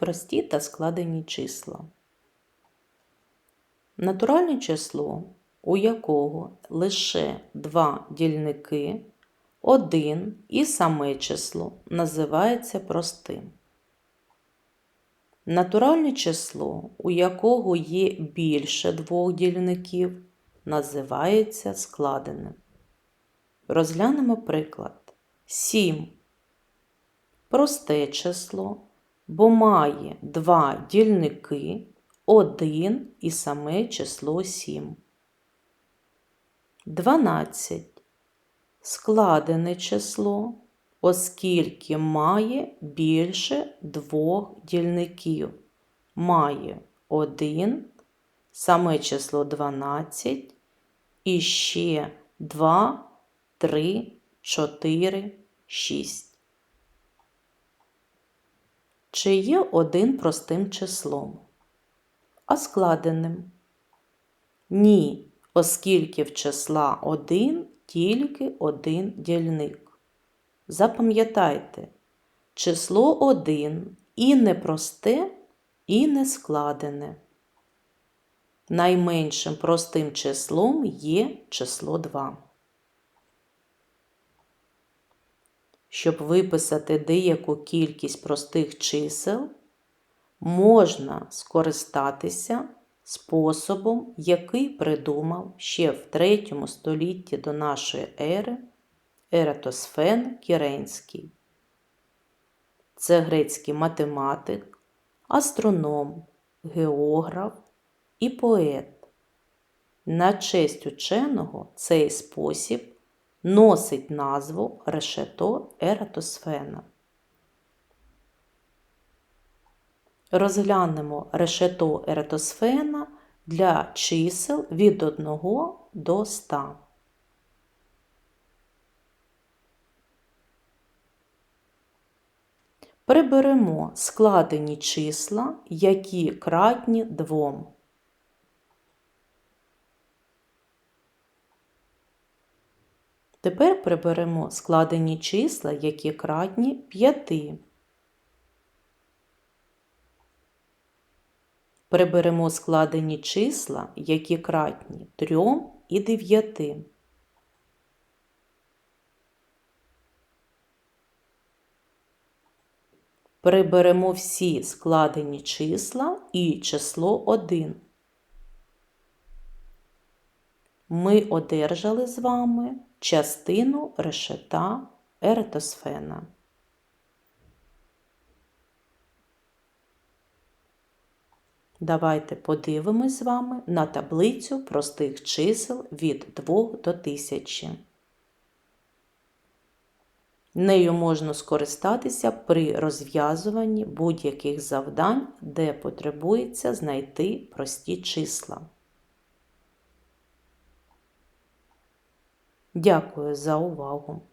прості та складені числа. Натуральне число, у якого лише два дільники, один і саме число називається простим. Натуральне число, у якого є більше двох дільників, називається складеним. Розглянемо приклад. 7. Просте число, бо має два дільники, один і саме число 7. 12. Складене число, оскільки має більше двох дільників. Має 1, саме число 12 і ще 2, 3, 4, 6. Чи є один простим числом? А складеним? Ні, оскільки в числа 1 тільки один дільник. Запам'ятайте, число 1 і не просте, і не складене. Найменшим простим числом є число 2. Щоб виписати деяку кількість простих чисел, можна скористатися способом, який придумав ще в 3 столітті до нашої ери Ератосфен Кіренський. Це грецький математик, астроном, географ і поет. На честь ученого цей спосіб носить назву решето Ератосфена. Розглянемо решето Ератосфена для чисел від 1 до 100. Приберемо складені числа, які кратні двом. Тепер приберемо складені числа, які кратні 5. Приберемо складені числа, які кратні 3 і 9. Приберемо всі складені числа і число 1. Ми одержали з вами частину решета Ератосфена. Давайте подивимось з вами на таблицю простих чисел від 2 до 1000. Нею можна скористатися при розв'язуванні будь-яких завдань, де потребується знайти прості числа. Дякую за увагу!